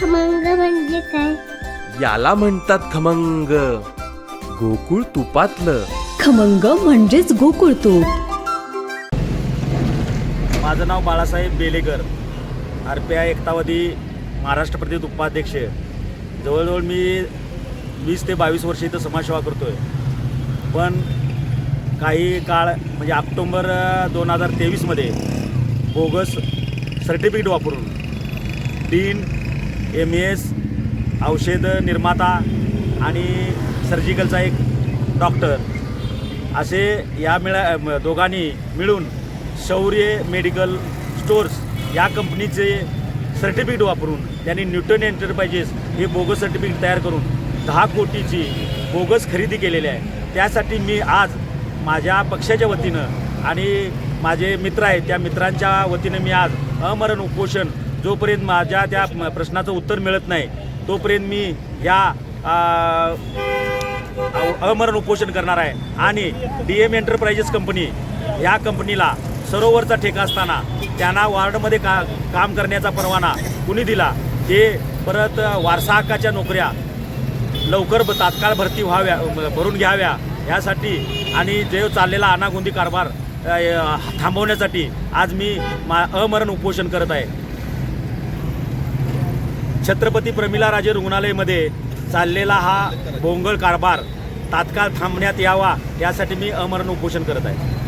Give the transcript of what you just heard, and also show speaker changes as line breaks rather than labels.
खमंग म्हणजे काय?
याला म्हणतात खमंग. गोकुळ तुपातलं.
खमंग म्हणजेच गोकुळ तूप.
माझं नाव Balasaheb Belekar R P I एकतावधी Maharashtra प्रदेश उपाध्यक्ष. जवळजवळ मी वीस ते बावीस वर्ष इथं समाजसेवा करतो आहे पण काही काळ म्हणजे ऑक्टोंबर दोन हजार तेवीसमध्ये बोगस सर्टिफिकेट वापरून डीन एम एस औषध निर्माता आणि सर्जिकलचा एक डॉक्टर असे या मिळा म- दोघांनी मिळून शौर्य मेडिकल स्टोर्स या कंपनीचे सर्टिफिकेट वापरून त्यांनी न्यूटन एंटरप्राइजेस हे बोगस सर्टिफिकेट तयार करून दहा कोटीची बोगस खरेदी केलेली आहे. त्यासाठी मी आज माझ्या पक्षाच्या वतीनं आणि माझे मित्र आहेत त्या मित्रांच्या वतीनं मी आज अमरण उपोषण जोपर्यंत माझ्या त्या प्रश्नाचं उत्तर मिळत नाही तोपर्यंत मी या अमरण उपोषण करणार आहे. आणि डी एम एंटरप्राइजेस कंपनी ह्या कंपनीला सरोवरचा ठेका असताना त्यांना वार्डमध्ये का काम करण्याचा परवाना कुणी दिला? ते परत वारसा हक्काच्या नोकऱ्या लवकर ब- तात्काळ भरती व्हाव्या भरून घ्याव्या ह्यासाठी आणि जे चाललेला अनागोंदी कारभार थांबवण्यासाठी आज मी मा अमरण उपोषण करत आहे. छत्रपती प्रमिला राजे रुग्णालयमध्ये चाललेला हा भोंगळ कारभार तात्काळ थांबण्यात यावा यासाठी मी अमरण उपोषण करत आहे.